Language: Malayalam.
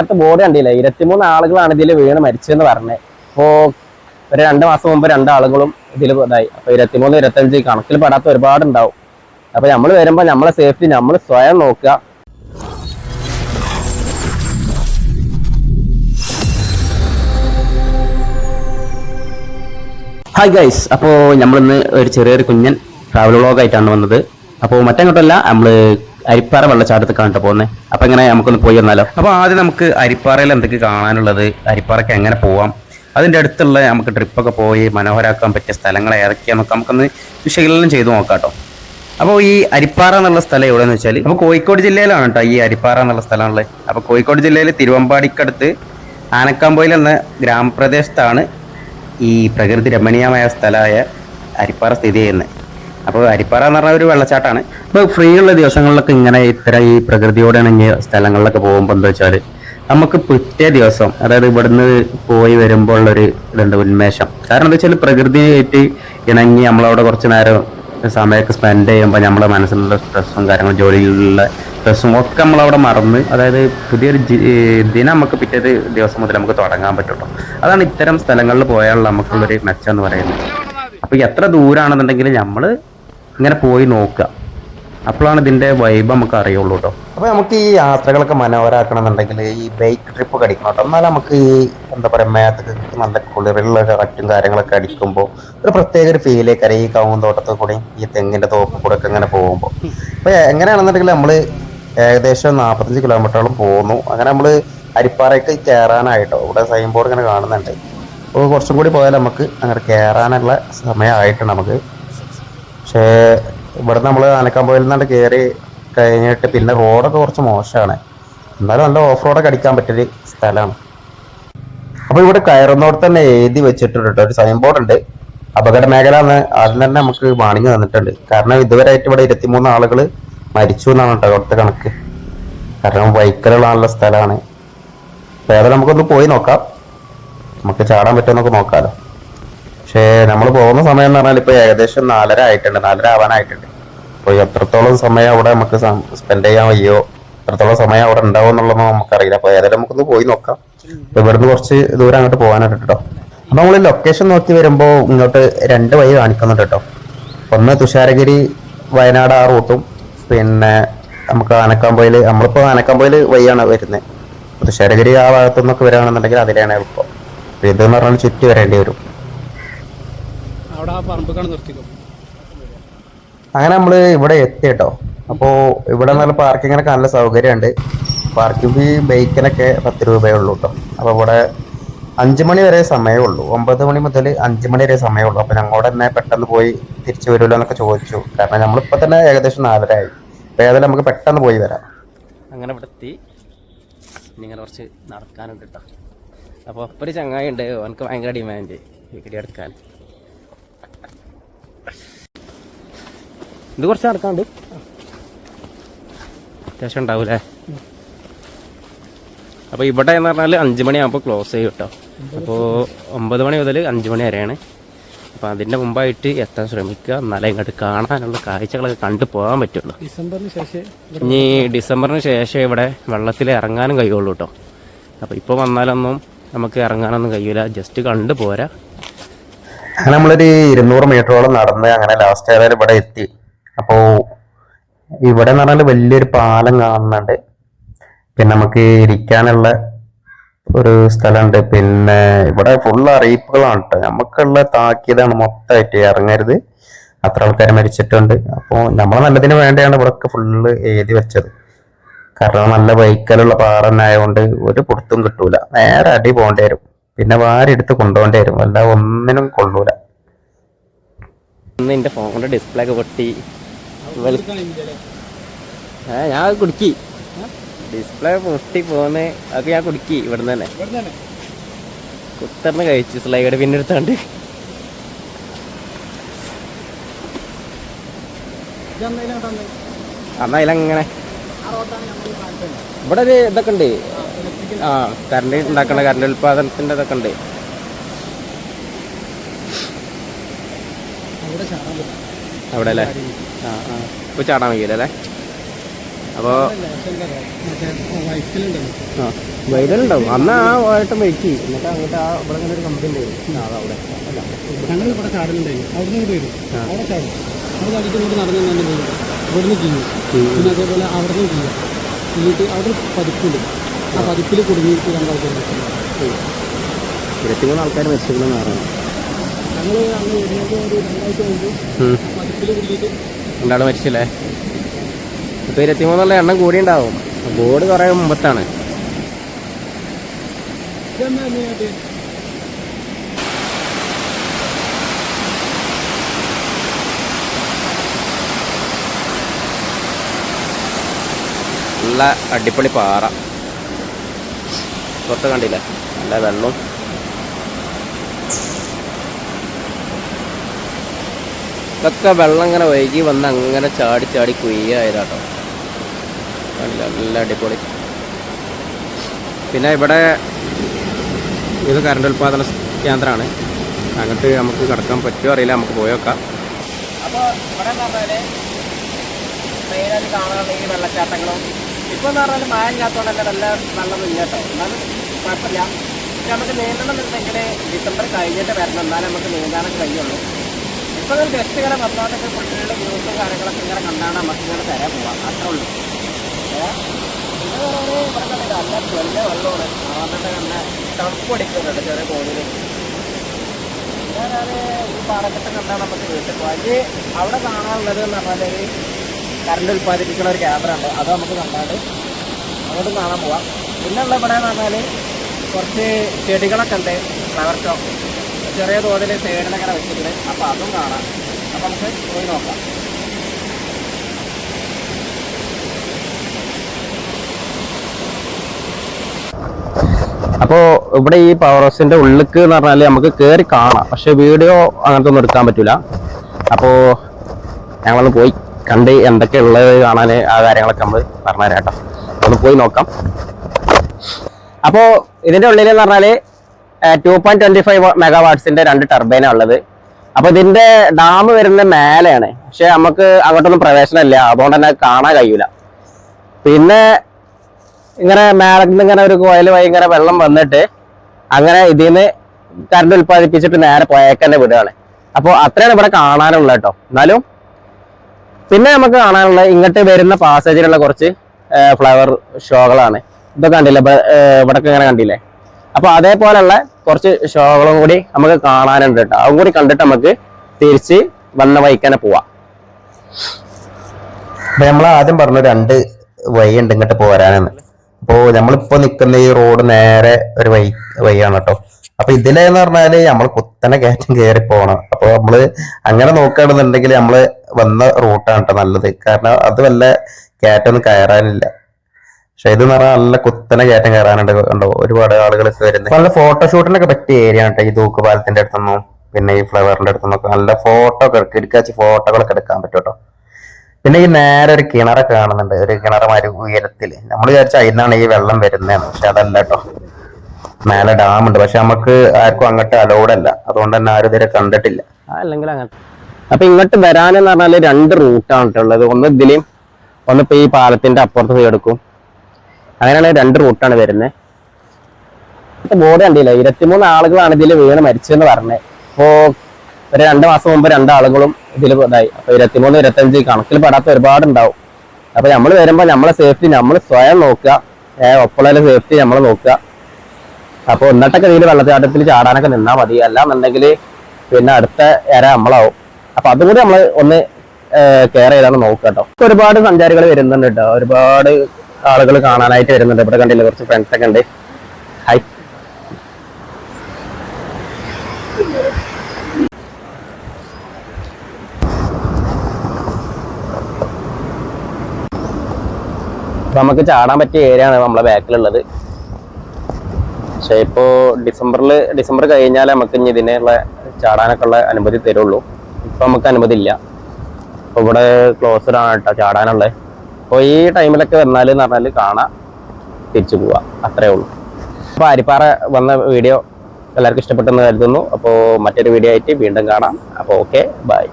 അടുത്ത ബോർഡ് കണ്ടില്ല? ഇരുപത്തിമൂന്ന് ആളുകളാണ് ഇതിൽ വീണ് മരിച്ചെന്ന് പറഞ്ഞത് അപ്പോ ഒരു രണ്ട് മാസം മുമ്പ് രണ്ടാളുകളും ഇതിൽ ഇതായി. അപ്പോൾ ഇരുപത്തിമൂന്ന് ഇരുപത്തഞ്ച് കണക്കിൽ പെടാത്ത ഒരുപാട് ഉണ്ടാവും. അപ്പൊ നമ്മൾ വരുമ്പോൾ നമ്മളെ സേഫ്റ്റി നമ്മൾ സ്വയം നോക്കുക. ഹായ് ഗൈസ് അപ്പോൾ നമ്മളിന്ന് ഒരു ചെറിയൊരു കുഞ്ഞൻ ട്രാവൽ വ്ളോഗായിട്ടാണ് വന്നത്. അപ്പോൾ മറ്റങ്ങോട്ടല്ല നമ്മൾ അരിപ്പാറ വെള്ളച്ചാട്ടത്തിൽ കണ്ടിട്ട് പോകുന്നത് അപ്പോൾ ഇങ്ങനെ നമുക്കൊന്ന് പോയി വന്നാലോ? അപ്പോൾ ആദ്യം നമുക്ക് അരിപ്പാറയിൽ എന്തൊക്കെ കാണാനുള്ളത് അരിപ്പാറയ്ക്ക് എങ്ങനെ പോവാം അതിന്റെ അടുത്തുള്ള നമുക്ക് ട്രിപ്പൊക്കെ പോയി മനോഹരാക്കാൻ പറ്റിയ സ്ഥലങ്ങൾ ഏതൊക്കെയാണെന്നൊക്കെ നമുക്കൊന്ന് വിശകലനം ചെയ്ത് നോക്കാം കേട്ടോ അപ്പോൾ ഈ അരിപ്പാറ എന്നുള്ള സ്ഥലം എവിടെയെന്ന് വെച്ചാൽ നമുക്ക് കോഴിക്കോട് ജില്ലയിലാണ് കേട്ടോ ഈ അരിപ്പാറ എന്നുള്ള സ്ഥലമുള്ളത്. അപ്പോൾ കോഴിക്കോട് ജില്ലയിൽ തിരുവമ്പാടിക്കടുത്ത് ആനക്കാമ്പോയിൽ എന്ന ഗ്രാമപ്രദേശത്താണ് ഈ പ്രകൃതി രമണീയമായ സ്ഥലമായ അരിപ്പാറ സ്ഥിതി ചെയ്യുന്നത്. അപ്പോൾ അരിപ്പാറ എന്ന് പറഞ്ഞ ഒരു വെള്ളച്ചാട്ടമാണ്. അപ്പോൾ ഫ്രീ ഉള്ള ദിവസങ്ങളിലൊക്കെ ഇങ്ങനെ ഇത്തരം ഈ പ്രകൃതിയോട് ഇണങ്ങിയ സ്ഥലങ്ങളിലൊക്കെ പോകുമ്പോൾ എന്താ വെച്ചാൽ നമുക്ക് പിറ്റേ ദിവസം അതായത് ഇവിടുന്ന് പോയി വരുമ്പോൾ ഉള്ളൊരു ഇതുണ്ട് ഉന്മേഷം. കാരണം എന്താ വെച്ചാൽ പ്രകൃതിയായിട്ട് ഇണങ്ങി നമ്മളവിടെ കുറച്ച് നേരം സമയമൊക്കെ സ്പെൻഡ് ചെയ്യുമ്പോൾ നമ്മുടെ മനസ്സിലുള്ള സ്ട്രെസ്സും കാര്യങ്ങളും ജോലിയിലുള്ള സ്ട്രെസ്സും ഒക്കെ നമ്മളവിടെ മറന്ന് അതായത് പുതിയൊരു ദിനം നമുക്ക് പിറ്റേ ദിവസം മുതൽ നമുക്ക് തുടങ്ങാൻ പറ്റുള്ളൂ. അതാണ് ഇത്തരം സ്ഥലങ്ങളിൽ പോയാലുള്ള നമുക്കുള്ളൊരു മെച്ചം എന്ന് പറയുന്നത്. അപ്പൊ എത്ര ദൂരാണെന്നുണ്ടെങ്കിൽ നമ്മൾ ഇങ്ങനെ പോയി നോക്കുക. അപ്പോഴാണ് ഇതിന്റെ വൈബ് നമുക്ക് അറിയുള്ളൂ കേട്ടോ അപ്പൊ നമുക്ക് ഈ യാത്രകളൊക്കെ മനോഹരമാക്കണം എന്നുണ്ടെങ്കിൽ ഈ ബൈക്ക് ട്രിപ്പ് കടിക്കണം കേട്ടോ എന്നാൽ നമുക്ക് ഈ എന്താ പറയാ മേത്തൊക്കെ നല്ല കുളിറുള്ള കാറ്റും കാര്യങ്ങളൊക്കെ അടിക്കുമ്പോൾ ഒരു പ്രത്യേക ഒരു ഫീലേക്ക് ഈ കാവും തോട്ടത്തിൽ കൂടെ ഈ തെങ്ങിന്റെ തോപ്പ് കൂടെ ഒക്കെ ഇങ്ങനെ പോകുമ്പോൾ അപ്പൊ എങ്ങനെയാണെന്നുണ്ടെങ്കിൽ നമ്മൾ ഏകദേശം നാൽപ്പത്തഞ്ച് കിലോമീറ്ററോളം പോകുന്നു അങ്ങനെ നമ്മൾ അരിപ്പാറയ്ക്ക് കയറാനായിട്ടോ. ഇവിടെ സൈൻ ബോർഡ് ഇങ്ങനെ കാണുന്നുണ്ട്. അപ്പോൾ കുറച്ചും കൂടി പോയാൽ നമുക്ക് അങ്ങനെ കയറാനുള്ള സമയമായിട്ട് നമുക്ക്. പക്ഷേ ഇവിടെ നമ്മൾ ആനക്കാമ്പോയിൽ നിന്നാണ് കയറി കഴിഞ്ഞിട്ട് പിന്നെ റോഡൊക്കെ കുറച്ച് മോശമാണ്. എന്നാലും നല്ല ഓഫ് റോഡൊക്കെ അടിക്കാൻ പറ്റിയൊരു സ്ഥലമാണ്. അപ്പോൾ ഇവിടെ കയറുന്നോട് തന്നെ എഴുതി വെച്ചിട്ടുണ്ട് കേട്ടോ. ഒരു സൈൻ ബോർഡ് ഉണ്ട്. അപകട മേഖല എന്ന് തന്നെ നമുക്ക് വാണിംഗ് തന്നിട്ടുണ്ട്. കാരണം ഇതുവരെയായിട്ട് ഇവിടെ ഇരുപത്തിമൂന്ന് ആളുകൾ മരിച്ചു എന്നാണ് കേട്ടോ അവിടുത്തെ കണക്ക്. കാരണം വൈക്കലുള്ള സ്ഥലമാണ്. ഏതായാലും നമുക്കൊന്ന് പോയി നോക്കാം. നമുക്ക് ചാടാൻ പറ്റുമെന്നൊക്കെ നോക്കാമല്ലോ പക്ഷേ നമ്മൾ പോകുന്ന സമയം എന്ന് പറഞ്ഞാൽ ഇപ്പൊ ഏകദേശം നാലര ആയിട്ടുണ്ട് നാലര ആവാനായിട്ടുണ്ട്. അപ്പോൾ എത്രത്തോളം സമയം അവിടെ നമുക്ക് സ്പെൻഡ് ചെയ്യാൻ വയ്യോ എത്രത്തോളം സമയം അവിടെ ഉണ്ടാവും എന്നുള്ളതൊന്നും നമുക്കറിയില്ല. അപ്പോൾ ഏതായാലും നമുക്കൊന്ന് പോയി നോക്കാം. അപ്പോൾ ഇവിടുന്ന് കുറച്ച് ദൂരം അങ്ങോട്ട് പോകാനായിട്ട് കേട്ടോ അപ്പൊ നമ്മൾ ലൊക്കേഷൻ നോക്കി വരുമ്പോൾ ഇങ്ങോട്ട് രണ്ട് വഴി കാണിക്കുന്നുണ്ട് കേട്ടോ ഒന്ന് തുഷാരഗിരി വയനാട് ആ റൂട്ടും. പിന്നെ നമുക്ക് ആനക്കാമ്പോയിൽ നമ്മളിപ്പോൾ ആനക്കാമ്പോയിൽ വഴിയാണ് വരുന്നത് തുഷാരഗിരി ആ ഭാഗത്തു നിന്നൊക്കെ വരികയാണെന്നുണ്ടെങ്കിൽ അതിലാണ് എളുപ്പം. ഇതെന്ന് പറഞ്ഞാൽ ചുറ്റി വരേണ്ടി വരും. ആ പറമ്പൊക്കെ നിർത്തിക്കോ. അങ്ങനെ നമ്മൾ ഇവിടെ എത്തി കേട്ടോ അപ്പോൾ ഇവിടെ നല്ല പാർക്കിങ്ങിനൊക്കെ നല്ല സൗകര്യമുണ്ട് പാർക്കിംഗ് ഫീ ബൈക്കിനൊക്കെ പത്ത് രൂപയേ ഉള്ളൂ കേട്ടോ അപ്പോൾ ഇവിടെ അഞ്ച് മണി വരെ സമയമേ ഉള്ളൂ. ഒമ്പത് മണി മുതൽ അഞ്ച് മണി വരെ സമയമേ ഉള്ളൂ. അപ്പോൾ ഞങ്ങളോട് തന്നെ പെട്ടെന്ന് പോയി തിരിച്ചു വരുമല്ലോ എന്നൊക്കെ ചോദിച്ചു. കാരണം നമ്മളിപ്പോൾ തന്നെ ഏകദേശം നാലര ആയി. അപ്പോൾ ഏതായാലും നമുക്ക് പെട്ടെന്ന് പോയി വരാം. അങ്ങനെ ഇവിടെ എത്തി. നിങ്ങളെ ഇങ്ങനെ കുറച്ച് നടക്കാനുണ്ട് കേട്ടോ അപ്പോൾ ഒപ്പം ഒരു ചങ്ങായി ഉണ്ട് അവനക്ക് ഭയങ്കര ഡിമാൻഡ് വീക്കിലി എടുക്കാൻ. ഇത് കുറച്ച് നടക്കാണ്ട് അത്യാവശ്യം ഉണ്ടാവൂലേ? അപ്പോൾ ഇവിടെ എന്ന് പറഞ്ഞാൽ അഞ്ച് മണിയാകുമ്പോൾ ക്ലോസ് ചെയ്യും കേട്ടോ അപ്പോൾ ഒമ്പത് മണി മുതൽ അഞ്ച് മണി വരെയാണ്. അപ്പോൾ അതിന്റെ മുമ്പായിട്ട് എത്താൻ ശ്രമിക്കുക. എന്നാലേ ഇങ്ങോട്ട് കാണാനുള്ള കാഴ്ചകളൊക്കെ കണ്ടു പോകാൻ പറ്റുള്ളൂ. ഡിസംബറിന് ശേഷം ഇനി ഡിസംബറിന് ശേഷം ഇവിടെ വെള്ളത്തിൽ ഇറങ്ങാനും കഴിയുള്ളൂ കേട്ടോ അപ്പോൾ ഇപ്പോൾ വന്നാലൊന്നും നമുക്ക് ഇറങ്ങാനൊന്നും കഴിയൂല. ജസ്റ്റ് കണ്ടു പോരാ. അങ്ങനെ നമ്മളൊരു ഇരുന്നൂറ് മീറ്ററോളം നടന്ന് അങ്ങനെ ലാസ്റ്റ് ഏതായാലും ഇവിടെ എത്തി. അപ്പോൾ ഇവിടെ എന്ന് പറഞ്ഞാൽ വലിയൊരു പാലം കാണുന്നുണ്ട്. പിന്നെ നമുക്ക് ഇരിക്കാനുള്ള ഒരു സ്ഥലമുണ്ട്. പിന്നെ ഇവിടെ ഫുൾ അറിയിപ്പുകളാണ് കേട്ടോ നമുക്കുള്ള താക്കീതാണ് മൊത്തമായിട്ട് ഇറങ്ങരുത്. അത്ര ആൾക്കാർ മരിച്ചിട്ടുണ്ട്. അപ്പോൾ നമ്മൾ നല്ലതിന് വേണ്ടിയാണ് ഇവിടെയൊക്കെ ഫുള്ള് എഴുതി വെച്ചത്. കാരണം നല്ല വൈക്കലുള്ള പാറ തന്നെ ആയതുകൊണ്ട് ഒരു പുറത്തും കിട്ടൂല. നേരെ അടി പോകേണ്ടി വരും. പിന്നെ വാരി എടുത്ത് കൊണ്ടുപോകേണ്ടി വരും. അല്ല ഒന്നിനും കൊള്ളൂല. ഇന്ന് എന്റെ ഫോണിന്റെ ഡിസ്പ്ലേ ഒക്കെ പൊട്ടി. ഏ ഞാൻ കുടുക്കി. ഡിസ്പ്ലേ പൊട്ടി പോന്ന് അതൊക്കെ ഞാൻ കുടുക്കി ഇവിടുന്ന് തന്നെ. കുത്തറിന് കഴിച്ചു സ്ലൈഡ് പിന്നെ എടുത്താണ്ട്. അന്നാ അതിലങ്ങനെ. ഇവിടെ ഒരു ഇതൊക്കെ ഉണ്ട്. ആ കറണ്ട് ഉണ്ടാക്കണ കറണ്ട് ഉൽപാദനത്തിന്റെ ഇതൊക്കെ ഉണ്ട്. അവിടെ അല്ലേ? ആ ആ. ഇപ്പൊ ചാടാൻ വയ്യല്ലേ അപ്പോൾ മറ്റേ വൈകലുണ്ടാവും. അന്ന് ആ വൈകിട്ടും വെയിറ്റ് ചെയ്യും. എന്നിട്ട് അങ്ങോട്ട് ആ ഇവിടെ ഒരു കമ്പനി ഉണ്ടായിരുന്നു അതവിടെ അല്ല. ഞങ്ങൾ ഇവിടെ ചാടലുണ്ടായിരുന്നു അവിടെ നിന്ന് വരും. അവിടെ ചാടും. അവിടെ ചാടിയിട്ട് ഇങ്ങോട്ട് നടന്നു തന്നെ വരും ഇവിടുന്ന് ചെയ്യും. പിന്നെ അതേപോലെ അവിടെ നിന്ന് ചെയ്യാം. എന്നിട്ട് അവിടെ ഒരു ആ പതിപ്പിൽ കുടുങ്ങിയിട്ട് രണ്ടാൾക്കാർ ഇരുപത്തിമൂന്ന് ആൾക്കാർ നേരമാണ് ഞങ്ങൾ അന്ന് വരുന്നത് ഒരു രണ്ടാഴ്ച മുമ്പ് പതിപ്പിൽ കുടുങ്ങിയിട്ട് രണ്ടാൾ മരിച്ചില്ലേ? ഇപ്പോൾ ഇരുപത്തിമൂന്നുള്ള എണ്ണം കൂടി ഉണ്ടാവും ബോർഡ് കുറേ മുമ്പത്താണ്. നല്ല അടിപൊളി പാറ. പുറത്ത് കണ്ടില്ല? നല്ല വെള്ളം ഇതൊക്കെ വെള്ളം ഇങ്ങനെ വൈകി വന്ന് അങ്ങനെ ചാടി ചാടി കുയ്യായതാട്ടോ നല്ല നല്ല അടിപൊളി. പിന്നെ ഇവിടെ ഇത് കറണ്ട് ഉൽപ്പാദന കേന്ദ്രമാണ്. അങ്ങോട്ട് നമുക്ക് കിടക്കാൻ പറ്റുമോ അറിയില്ല നമുക്ക് പോയേക്കാം അപ്പോൾ ഇവിടെ എന്ന് പറഞ്ഞാൽ വെള്ളച്ചാട്ടങ്ങളും ഇപ്പോൾ എന്ന് പറഞ്ഞാൽ മഴ ഇല്ലാത്തതുകൊണ്ട് നല്ല നല്ല ഇല്ലാട്ടോ എന്നാലും കുഴപ്പമില്ല. പക്ഷെ നമുക്ക് നീന്തണം എന്നുണ്ടെങ്കിൽ ഡിസംബർ കഴിഞ്ഞിട്ട് വരണം. എന്നാലേ നമുക്ക് നീന്താനൊക്കെ കഴിയുള്ളൂ. ഇപ്പോൾ ഗസ്റ്റുകളെ വന്നോട്ടൊക്കെ കുട്ടികളുടെ ഗ്രൂപ്പും കാര്യങ്ങളൊക്കെ ഇങ്ങനെ കണ്ടാണ് നമുക്ക് ഇങ്ങനെ തരാൻ പോവാം. അത്രേ ഉള്ളൂ? പിന്നെ നല്ല ചെറിയ വെള്ളമാണ്. ആദ്യത്തെ കണ്ട തണുപ്പ് അടിക്കുന്നുണ്ട് ചെറിയ കോടിയിൽ ഞാനത് ഈ പാടക്കെട്ട് കണ്ടാൽ നമുക്ക് വീട്ടിൽ പോകാം ഇത് അവിടെ കാണാനുള്ളത് എന്ന് പറഞ്ഞാൽ ഈ കറണ്ട് ഉൽപ്പാദിപ്പിക്കുന്ന ഒരു ക്യാമറ ഉണ്ട്. അത് നമുക്ക് കണ്ടാൽ അങ്ങോട്ട് കാണാൻ പോവാം. പിന്നെ ഉള്ള ഇവിടെ എന്ന് പറഞ്ഞാൽ കുറച്ച് ചെടികളൊക്കെ ഉണ്ട്. ഫ്ലവർ ഷോ ചെറിയ തോതിൽ സൈഡിലൊക്കെ വെച്ചിട്ടുണ്ട്. അപ്പോൾ അതും കാണാം. അപ്പോൾ നമുക്ക് പോയി നോക്കാം. അപ്പോൾ ഇവിടെ ഈ പവർ ഹൗസിന്റെ ഉള്ളിക്ക് എന്ന് പറഞ്ഞാൽ നമുക്ക് കയറി കാണാം. പക്ഷേ വീഡിയോ അങ്ങനത്തെ ഒന്നും എടുക്കാൻ പറ്റില്ല അപ്പോൾ ഞങ്ങളൊന്ന് പോയി കണ്ട് എന്തൊക്കെ ഉള്ളത് കാണാൻ ആ കാര്യങ്ങളൊക്കെ നമ്മൾ പറഞ്ഞുതരാം കേട്ടോ. ഒന്ന് പോയി നോക്കാം. അപ്പോൾ ഇതിന്റെ ഉള്ളിൽ എന്ന് പറഞ്ഞാൽ two point twenty five mega വാട്ട്സിന്റെ രണ്ട് ടർബൈനാണ് ഉള്ളത്. അപ്പൊ ഇതിന്റെ ഡാം വരുന്ന മേലെയാണ്. പക്ഷെ നമുക്ക് അങ്ങോട്ടൊന്നും പ്രവേശനമില്ല. അതുകൊണ്ട് തന്നെ കാണാൻ കഴിയൂല. പിന്നെ ഇങ്ങനെ മേളന്ന് ഇങ്ങനെ ഒരു കോയിൽ വഴി ഇങ്ങനെ വെള്ളം വന്നിട്ട് അങ്ങനെ ഇതിൽ നിന്ന് കറണ്ട് ഉൽപ്പാദിപ്പിച്ചിട്ട് നേരെ പുഴക്കന്നെ വിടുകയാണ് അപ്പോൾ അത്രയാണ് ഇവിടെ കാണാനുള്ളത് കേട്ടോ. എന്നാലും പിന്നെ നമുക്ക് കാണാനുള്ള ഇങ്ങോട്ട് വരുന്ന പാസേജിലുള്ള കുറച്ച് ഫ്ലവർ ഷോകളാണ് ഇതൊക്കെ കണ്ടില്ലേ? ഇവിടെ ഇങ്ങനെ കണ്ടില്ലേ? അപ്പൊ അതേപോലെയുള്ള കുറച്ച് ഷോകളും കൂടി നമുക്ക് കാണാനുണ്ട് കേട്ടോ അതും കൂടി കണ്ടിട്ട് നമുക്ക് തിരിച്ച് വന്ന വഴിക്കന്നെ പോവാം. നമ്മൾ ആദ്യം പറഞ്ഞു രണ്ട് വഴി ഉണ്ട് ഇങ്ങോട്ട് പോരാനെന്ന്. അപ്പോ നമ്മളിപ്പോ നിൽക്കുന്ന ഈ റോഡ് നേരെ ഒരു വഴി വഴിയാണ് കേട്ടോ അപ്പൊ ഇതിലെന്ന് പറഞ്ഞാൽ നമ്മൾ കുത്തനെ കയറ്റം കയറി പോകണം അപ്പൊ നമ്മൾ അങ്ങനെ നോക്കുകയാണെന്നുണ്ടെങ്കിൽ നമ്മൾ വന്ന റൂട്ടാണ് കേട്ടോ നല്ലത്. കാരണം അത് വല്ല കയറ്റൊന്നും കയറാനില്ല. പക്ഷെ ഇത് പറഞ്ഞാൽ നല്ല കുത്തനെ കയറ്റം കയറാനുണ്ട് ഉണ്ടോ ഒരുപാട് ആളുകളൊക്കെ വരുന്നത് നല്ല ഫോട്ടോഷൂട്ടിനൊക്കെ പറ്റിയ ഏരിയ ആണ് കേട്ടോ ഈ തൂക്കുപാലത്തിന്റെ അടുത്തൊന്നും പിന്നെ ഈ ഫ്ലവറിന്റെ അടുത്തൊന്നും നല്ല ഫോട്ടോ ഒക്കെ എടുക്കാച്ച് ഫോട്ടോകളൊക്കെ എടുക്കാൻ പറ്റും കേട്ടോ പിന്നെ ഈ നേരെ ഒരു കിണറൊക്കെ കാണുന്നുണ്ട്. ഒരു കിണറമാര് ഉയരത്തിൽ നമ്മൾ വിചാരിച്ച അതിനാണ് ഈ വെള്ളം വരുന്നതെന്ന് പക്ഷെ അതല്ല കേട്ടോ മേലെ ഡാം ഉണ്ട്. പക്ഷെ നമുക്ക് ആർക്കും അങ്ങോട്ട് അലൗഡ് അല്ല. അതുകൊണ്ട് തന്നെ ആരും ഇതുവരെ കണ്ടിട്ടില്ല. അല്ലെങ്കിൽ അങ്ങോട്ട് അപ്പൊ ഇങ്ങോട്ട് വരാനെന്ന് പറഞ്ഞാൽ രണ്ട് റൂട്ടാണ് ട്ടോ ഉള്ളത്. ഒന്ന് ഇതിലെയും ഒന്ന് ഇപ്പൊ ഈ പാലത്തിന്റെ അപ്പുറത്ത് പോയി എടുക്കും. അങ്ങനെയാണ് രണ്ട് റൂട്ടാണ് വരുന്നത് ബോർഡ് കണ്ടില്ല? ഇരുപത്തിമൂന്ന് ആളുകളാണ് ഇതിൽ വീണ് മരിച്ചെന്ന് പറഞ്ഞത് അപ്പോൾ ഒരു രണ്ട് മാസം മുമ്പ് രണ്ടാളുകളും ഇതിൽ ഇതായി. അപ്പൊ ഇരുപത്തിമൂന്ന് ഇരുപത്തഞ്ച് കണക്കിൽ പെടാത്ത ഒരുപാട് ഉണ്ടാവും. അപ്പൊ നമ്മൾ വരുമ്പോൾ നമ്മളെ സേഫ്റ്റി നമ്മൾ സ്വയം നോക്കുക. ഒപ്പുള്ള ഒപ്പമുള്ള സേഫ്റ്റി നമ്മൾ നോക്കുക. അപ്പോൾ എന്നിട്ടൊക്കെ ഇതിൽ വെള്ളച്ചാട്ടത്തിൽ ചാടാനൊക്കെ നിന്നാൽ മതി. അല്ലാന്നുണ്ടെങ്കിൽ പിന്നെ അടുത്ത ഇര നമ്മളാവും. അപ്പോൾ അതും കൂടി നമ്മൾ ഒന്ന് കെയർ ചെയ്താണ് നോക്കുക കേട്ടോ. ഒരുപാട് സഞ്ചാരികൾ വരുന്നുണ്ട് കേട്ടോ. ഒരുപാട് ആളുകൾ കാണാനായിട്ട് വരുന്നുണ്ട്. ഇവിടെ കണ്ടില്ല കുറച്ച് ഫ്രണ്ട്സ് ഒക്കെ ഉണ്ട്. ഹായ് നമുക്ക് ചാടാൻ പറ്റിയ ഏരിയ ആണ് നമ്മളെ ബാക്കിലുള്ളത്. പക്ഷെ ഇപ്പോൾ ഡിസംബറിൽ ഡിസംബർ കഴിഞ്ഞാൽ നമുക്ക് ഇനി ഇതിനുള്ള ചാടാനൊക്കെ ഉള്ള അനുമതി തരുള്ളൂ. ഇപ്പം നമുക്ക് അനുമതി ഇല്ല. ഇപ്പോൾ ഇവിടെ ക്ലോസ്ഡ് ആണ് കേട്ടോ ചാടാനുള്ളത് അപ്പോൾ ഈ ടൈമിലൊക്കെ വന്നാൽ എന്ന് പറഞ്ഞാൽ കാണാം തിരിച്ചു പോവാം. അത്രേ ഉള്ളൂ. അപ്പോൾ അരിപ്പാറ വന്ന വീഡിയോ എല്ലാവർക്കും ഇഷ്ടപ്പെട്ടെന്ന് കരുതുന്നു. അപ്പോൾ മറ്റൊരു വീഡിയോ ആയിട്ട് വീണ്ടും കാണാം. അപ്പോൾ ഓക്കെ ബൈ.